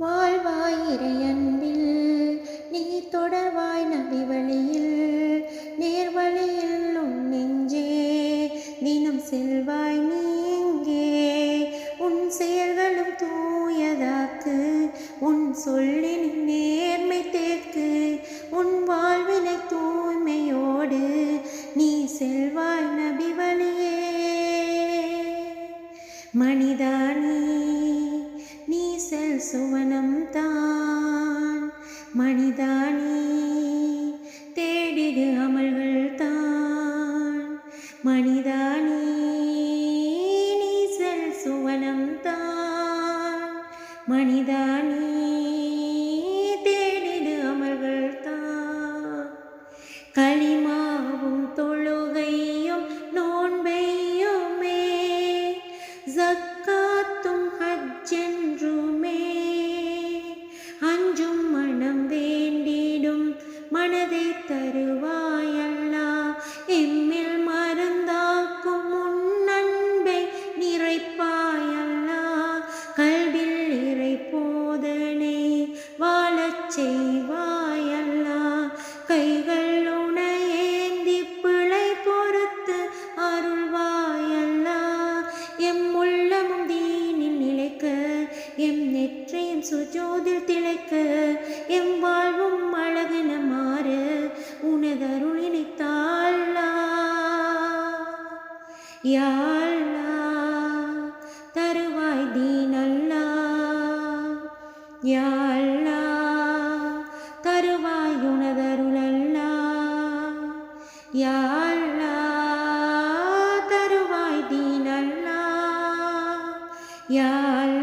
வாழ்வாய் இறையன்பில் நீ தொடர்வாய் நபி வழியில் நேர்வழியில் உன் நெஞ்சே. தினம் செல்வாய் நீ எங்கே உன் செயல்களும் தூயதாக்கு. உன் சொல்லின் நேர்மை தேக்கு. உன் வாழ்வினை தூய்மையோடு நீ செல்வாய் நபி வழியே மணிதானே நீ செல் சுவனம் தான். மணிதானே தேடிது அமல்கள் தான். மணிதானே நீ செல் சுவனம் தான். மணிதானே தேடிது அமல்கள் தான். களிமாவும் தொழுகையும் நோன்பையுமே ஜக்கா எம்மில் மருந்தாக்கும் உன் அன்பை நிறைப்பாயல்லா. கல்வில் இறை போதனை வாழச் செய்வாயல்லா. கைகள் உனையேந்தி பிழை பொறுத்து அருள்வாயல்லா. எம் உள்ளமும் தீனில் நிலைக்க எம் நெற்றையும் சுஜோதில் திளைக்க எம் வாழ்வும் அழகென மாற உனதருளின் யாழ்லா தருவாய் தீனல்லா. யாழ்லா தருவாய் உணதருளல்லா யாழ்லா தருவாய் தீனல்லா. யாழ்